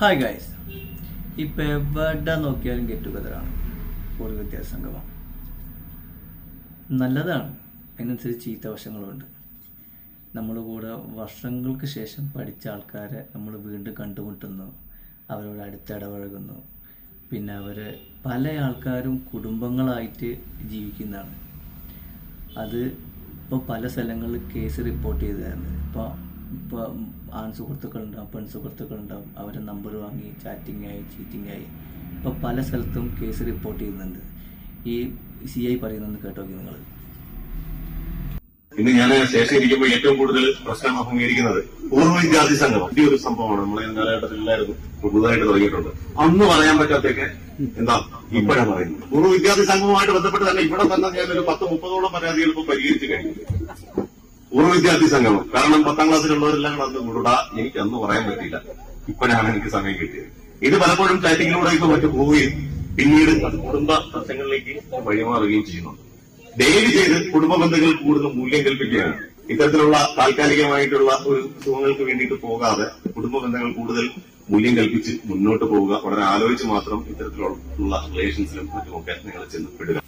Hi guys ഇപ്പം എവിടെ നോക്കിയാലും ഗെറ്റ് ടുഗദറാണ് ഒരു വിദ്യാർത്ഥി സംഗമം നല്ലതാണ്. അതിനനുസരിച്ച് ചീത്ത വശങ്ങളുണ്ട്. നമ്മുടെ കൂടെ വർഷങ്ങൾക്ക് ശേഷം പഠിച്ച ആൾക്കാരെ നമ്മൾ വീണ്ടും കണ്ടുമുട്ടുന്നു. അവരോട് അടുത്തിടപഴകുന്നു. പിന്നെ അവർ പല ആൾക്കാരും കുടുംബങ്ങളായിട്ട് ജീവിക്കുന്നതാണ്. അത് ഇപ്പോൾ പല സ്ഥലങ്ങളിൽ കേസ് റിപ്പോർട്ട് ചെയ്തതായിരുന്നു ഇപ്പോൾ ഇപ്പോൾ ആൺ സുഹൃത്തുക്കളുണ്ടാവും പെൺ സുഹൃത്തുക്കളുണ്ടാവും അവരെ നമ്പർ വാങ്ങി ചാറ്റിംഗ് ആയി ചീറ്റിംഗ് ആയി. ഇപ്പോൾ പല സ്ഥലത്തും കേസ് റിപ്പോർട്ട് ചെയ്യുന്നുണ്ട്. ഈ സി ഐ പറയുന്നത് കേട്ടോ നിങ്ങൾ ഇന്ന് ഞാൻ ശേഷം ഇരിക്കുമ്പോൾ ഏറ്റവും കൂടുതൽ പ്രശ്നം അഭിമുഖീകരിക്കുന്നത് പൂർവ വിദ്യാർത്ഥി സംഘം. വലിയ ഒരു സംഭവമാണ്. നമ്മളെ കാലഘട്ടത്തിലായിരുന്നു പുതുതായിട്ട് തുടങ്ങിയിട്ടുണ്ട്. അന്ന് പറയാൻ പറ്റാത്തൊക്കെ എന്താ ഇപ്പോഴാണ് പറയുന്നത്? പൂർവ വിദ്യാർത്ഥി സംഘവുമായിട്ട് ബന്ധപ്പെട്ട് തന്നെ ഇവിടെ തന്നെ ഒരു പത്ത് മുപ്പതോളം പരാതികൾ ഇപ്പൊ പരിഹരിച്ചു കഴിഞ്ഞു. പൂർവ വിദ്യാർത്ഥി സംഗമം. കാരണം പത്താം ക്ലാസ്സിലുള്ളവരെല്ലാം കൂടെ അന്ന് കൂടുടാ എനിക്ക് അന്ന് പറയാൻ പറ്റില്ല ഇപ്പോഴാണ് എനിക്ക് സമയം കിട്ടിയത്. ഇത് പലപ്പോഴും ചാറ്റിങ്ങിലൂടെ ഒക്കെ മറ്റു പോവുകയും പിന്നീട് കുടുംബ പ്രശ്നങ്ങളിലേക്ക് വഴിമാറുകയും ചെയ്യുന്നുണ്ട് ദയവ് ചെയ്ത് കുടുംബ ബന്ധങ്ങൾ കൂടുതൽ മൂല്യം കൽപ്പിക്കുകയാണ്. ഇത്തരത്തിലുള്ള താൽക്കാലികമായിട്ടുള്ള ഒരു സുഖങ്ങൾക്ക് വേണ്ടിയിട്ട് പോകാതെ കുടുംബ ബന്ധങ്ങൾ കൂടുതൽ മൂല്യം കൽപ്പിച്ച് മുന്നോട്ട് പോവുക. വളരെ ആലോചിച്ച് മാത്രം ഇത്തരത്തിലുള്ള റിലേഷൻസിലും മറ്റുമൊക്കെ നിങ്ങൾ ചെന്ന് പെടുക.